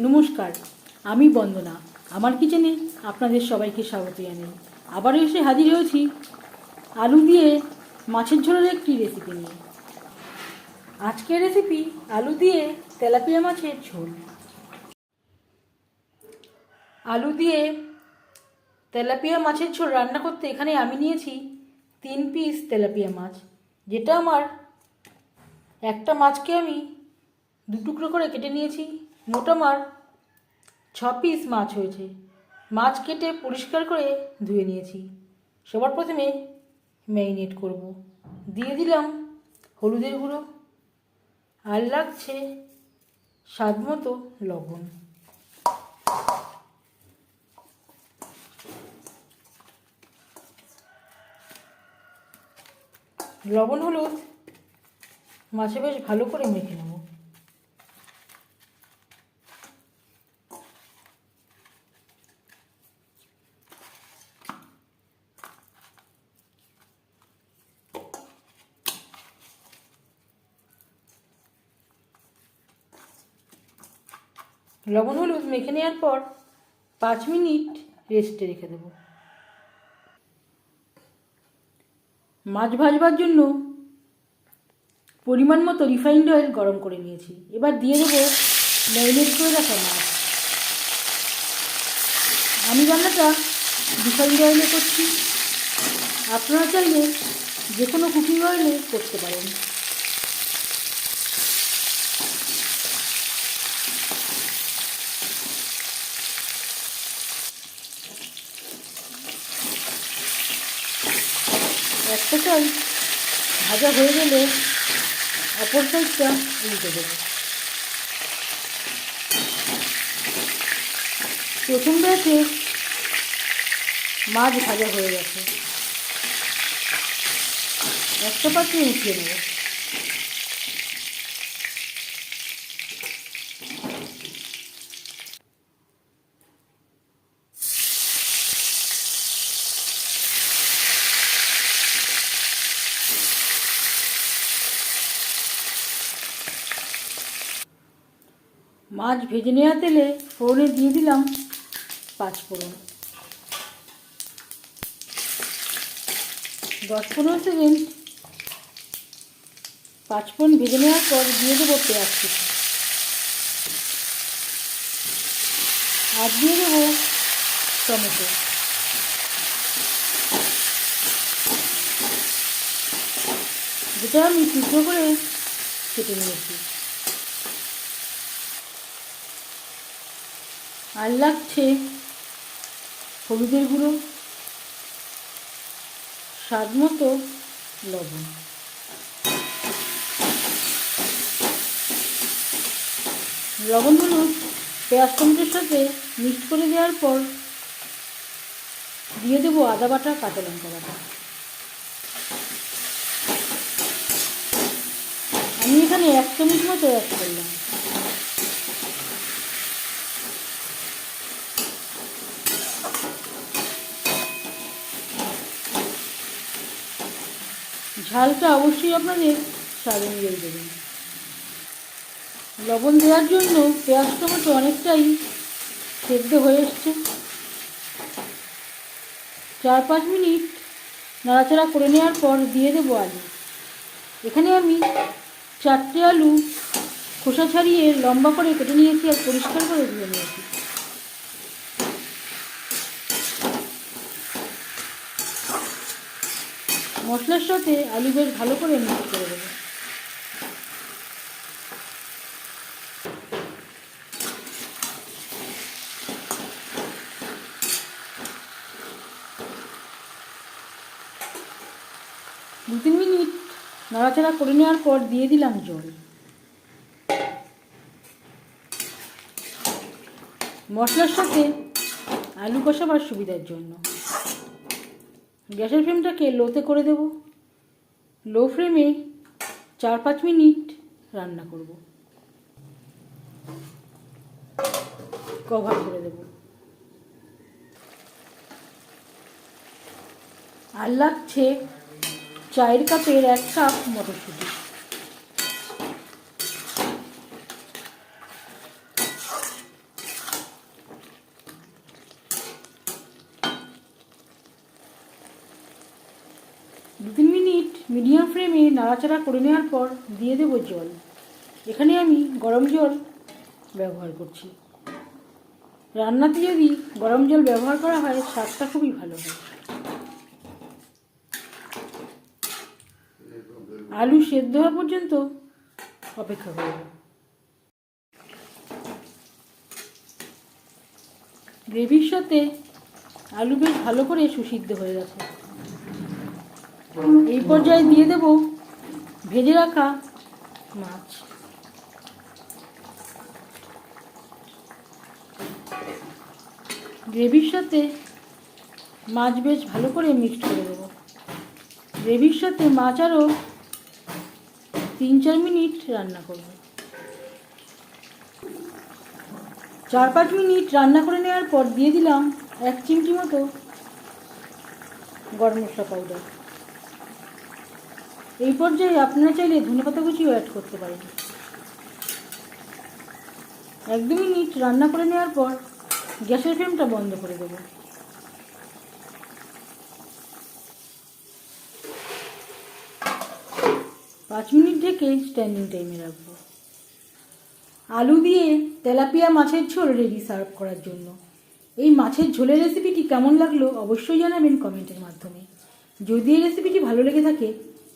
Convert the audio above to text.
নমস্কার, আমি বন্দনা। আমার কিচেনে আপনাদের সবাইকে স্বাগত জানাই। আবারও এসে হাজির হয়েছি আলু দিয়ে মাছের ঝোলের একটি রেসিপি নিয়ে। আজকের রেসিপি আলু দিয়ে তেলাপিয়া মাছের ঝোল। আলু দিয়ে তেলাপিয়া মাছের ঝোল রান্না করতে এখানে আমি নিয়েছি তিন পিস তেলাপিয়া মাছ, যেটা আমার একটা মাছকে আমি দু টুকরো করে কেটে নিয়েছি। মোট আমার ছ পিস মাছ হয়েছে। মাছ কেটে পরিষ্কার করে ধুয়ে নিয়েছি। সবার প্রথমে ম্যারিনেট করব। দিয়ে দিলাম হলুদের গুঁড়ো আর লাগছে স্বাদ মতো লবণ। লবণ হলুদ মাছে বেশ ভালো করে মেখে নেব। লবণ, হলুদ মেখে নেওয়ার পর পাঁচ মিনিট রেস্টে রেখে দেব। মাছ ভাজবার জন্য পরিমাণ মতো রিফাইন্ড অয়েল গরম করে নিয়েছি। এবার দিয়ে দেবো ম্যারিনেট করে রাখা মাছ। আমি রান্নাটা রিফাইন্ড অয়েলে করছি। আপনারা চাইলে যে কোনো কুকিং অয়েলে করতে পারেন। একটা ভাজা হয়ে গেলে অপর সাইডটা উল্টে দেবো। প্রথম ব্যাচে মাছ ভাজা হয়ে গেছে। একটা পাখি উঠিয়ে নেব। মাছ ভেজে নেওয়া তেলে ফোড়নে দিয়ে দিলাম পাঁচ ফোড়ন। দশ পনেরো সেকেন্ড পাঁচ ফোড়ন ভেজে নেওয়ার পর দিয়ে দেবো পেঁয়াজ কুচি। আর দিয়ে দেবো টমেটো। যেটা আমি টুকরো করে কেটে নিয়েছি। আর লাগছে হলুদের গুঁড়ো, স্বাদ মতো লবণ। লবণ হলুদ পেঁয়াজ টমেটোর সাথে মিক্সড করে দেওয়ার পর দিয়ে দেবো আদা বাটা, কাঁচা লঙ্কা বাটা। আমি এখানে এক চামচ মতো অ্যাড করলাম। ঝালটা অবশ্যই আপনাদের স্বাদ অনুযায়ী দেবেন লবণ দেওয়ার জন্য পেঁয়াজ টমেটো অনেকটাই সেদ্ধ হয়ে এসছে। চার পাঁচ মিনিট নাড়াচাড়া করে নেওয়ার পর দিয়ে দেবো আলু। এখানে আমি চারটে আলু খোসা ছাড়িয়ে লম্বা করে কেটে নিয়েছি আর পরিষ্কার করে ধুয়ে নিয়েছি। মশলার সাথে আলু বেশ ভালো করে মিক্স করে দেবো দু তিন মিনিট নাড়াচাড়া করে নেওয়ার পর দিয়ে দিলাম জল। মশলার সাথে আলু কষাবার সুবিধার জন্য। গ্যাসের ফ্লেমটাকে লোতে করে দেব। লো ফ্লেমে চার পাঁচ মিনিট রান্না করব। কভার করে দেব। আর লাগছে চায়ের কাপের এক কাপ মটরশুঁটি। ফ্লেমে নাড়াচাড়া করে নেওয়ার পর দিয়ে দেবো জল। এখানে আমি গরম জল ব্যবহার করছি। রান্নাতে যদি গরম জল ব্যবহার করা হয়, স্বাদটা খুবই ভালো হয়। আলু সেদ্ধ হওয়া পর্যন্ত অপেক্ষা করব। গ্রেভির সাথে আলু বেশ ভালো করে সুসিদ্ধ হয়ে গেছে। এই পর্যায়ে দিয়ে দেব ভেজে রাখা মাছ। গ্রেভির সাথে মাছ বেশ ভালো করে মিক্সড করে দেবো। গ্রেভির সাথে মাছ আরও তিন চার মিনিট রান্না করব। চার পাঁচ মিনিট রান্না করে নেওয়ার পর দিয়ে দিলাম এক চিমটি মতো গরম মশলা পাউডার এই পর্যায়ে আপনারা চাইলে ধনেপাতা কুচিও অ্যাড করতে পারেন। এক দু মিনিট রান্না করে নেওয়ার পর গ্যাসের ফ্লেমটা বন্ধ করে দেবো। পাঁচ মিনিট ঢেকে স্ট্যান্ডিং টাইমে রাখব। আলু দিয়ে তেলাপিয়া মাছের ঝোল রেডি সার্ভ করার জন্য। এই মাছের ঝোলের রেসিপিটি কেমন লাগল অবশ্যই জানাবেন কমেন্টের মাধ্যমে। যদি এই রেসিপিটি ভালো লেগে থাকে